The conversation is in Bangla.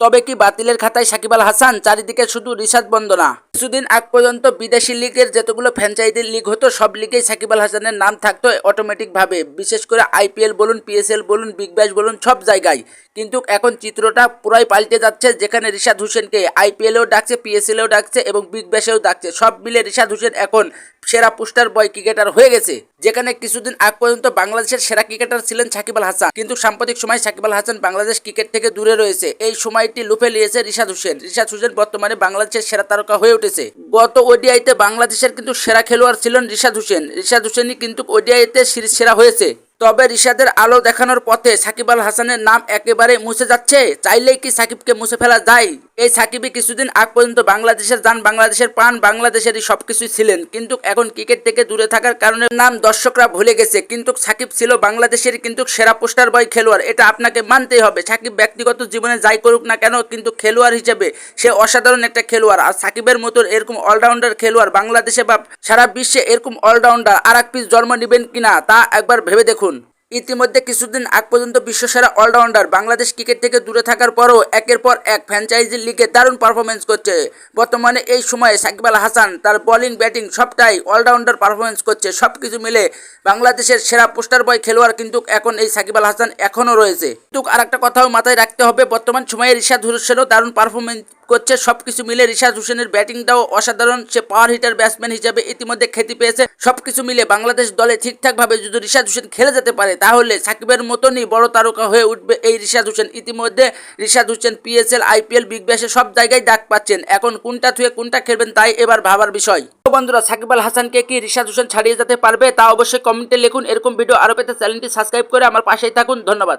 তবে কি বাতিলের খাতায় সাকিব আল হাসান? চারিদিকে শুধু রিশাদ বন্দনা। কিছুদিন আগ পর্যন্ত বিদেশি লিগের যতগুলো ফ্র্যাঞ্চাইজি লিগ হতো, সব লিগেই সাকিব আল হাসানের নাম থাকতো অটোমেটিক ভাবে বিশেষ করে আইপিএল বলুন পিএসএল বলুন, বিগ ব্যাশ বলুন, সব জায়গায়। কিন্তু এখন চিত্রটা পুরাই পাল্টে যাচ্ছে, যেখানে রিশাদ হোসেনকে আইপিএলেও ডাকছে পিএসএলেও ডাকছে এবং বিগ ব্যাশেও ডাকছে। সব মিলে রিশাদ হোসেন এখন সেরা পোস্টার বয় ক্রিকেটার হয়ে গেছে। যেখানে কিছুদিন আগ পর্যন্ত বাংলাদেশের সেরা ক্রিকেটার ছিলেন সাকিব আল হাসান। কিন্তু সাম্প্রতিক সময় সাকিব আল হাসান বাংলাদেশ ক্রিকেট থেকে দূরে রয়েছে। এই সময়টি লুফে নিয়েছে রিশাদ হোসেন। রিশাদ হোসেন বর্তমানে বাংলাদেশের সেরা তারকা হয়ে উঠেছে। গত ওডিআইতে বাংলাদেশের কিন্তু সেরা খেলোয়াড় ছিলেন রিশাদ হোসেন। রিশাদ হোসেনই কিন্তু ওডিআইতে সিরিজ সেরা হয়েছে। তবে রিশাদের আলো দেখানোর পথে সাকিব আল হাসানের নাম একেবারে মুছে যাচ্ছে। চাইলেই কি সাকিবকে মুছে ফেলা যায়? এই সাকিবই কিছুদিন আগ পর্যন্ত বাংলাদেশের যান বাংলাদেশের প্রাণ, বাংলাদেশেরই সব কিছুই ছিলেন। কিন্তু এখন ক্রিকেট থেকে দূরে থাকার কারণে নাম দর্শকরা ভুলে গেছে। কিন্তু সাকিব ছিল বাংলাদেশের কিন্তু সেরা পোস্টার বয় খেলোয়াড়। এটা আপনাকে মানতেই হবে। সাকিব ব্যক্তিগত জীবনে যাই করুক না কেন, কিন্তু খেলোয়াড় হিসেবে সে অসাধারণ একটা খেলোয়াড়। আর সাকিবের মতো এরকম অলরাউন্ডার খেলোয়াড় বাংলাদেশে বা সারা বিশ্বে এরকম অলরাউন্ডার আর এক পিস জন্ম নেবেন কিনা, তা একবার ভেবে দেখুন। ইতিমধ্যে কিছুদিন আগ পর্যন্ত বিশ্বসেরা অলরাউন্ডার বাংলাদেশ ক্রিকেট থেকে দূরে থাকার পরও একের পর এক ফ্র্যাঞ্চাইজি লিগে দারুণ পারফরমেন্স করছে। বর্তমানে এই সময়ে সাকিব আল হাসান তার বোলিং ব্যাটিং সবটাই অলরাউন্ডার পারফরমেন্স করছে। সব কিছু মিলে বাংলাদেশের সেরা পোস্টার বয় খেলোয়াড় কিন্তু এখন এই সাকিব আল হাসান এখনও রয়েছে। কিন্তু আর একটা কথাও মাথায় রাখতে হবে, বর্তমান সময়ে রিশাদ হোসেনও দারুণ পারফরমেন্স করছে। সব কিছু মিলে রিশাদ হোসেনের ব্যাটিংটাও অসাধারণ। সে পাওয়ার হিটার ব্যাটসম্যান হিসেবে ইতিমধ্যে খ্যাতি পেয়েছে। সবকিছু মিলে বাংলাদেশ দলে ঠিকঠাকভাবে যদি রিশাদ হোসেন খেলে যেতে পারে তাহলে সাকিবের মতনই বড় তারকা হয়ে উঠবে এই রিশাদ হোসেন। ইতিমধ্যে Rishad Hossain PSL IPL big ব্যাশে সব জায়গায় ডাক পাচ্ছেন। এখন কোনটা থুয়ে কোনটা খেলবেন তাই এবার ভাবার বিষয়। বন্ধুরা, সাকিব আল হাসানকে কি রিশাদ হোসেন ছাড়িয়ে যেতে পারবে তা অবশ্যই কমেন্টে লিখুন। এরকম ভিডিও আরও পেতে চ্যানেলটি সাবস্ক্রাইব করে আমার পাশেই থাকুন। ধন্যবাদ।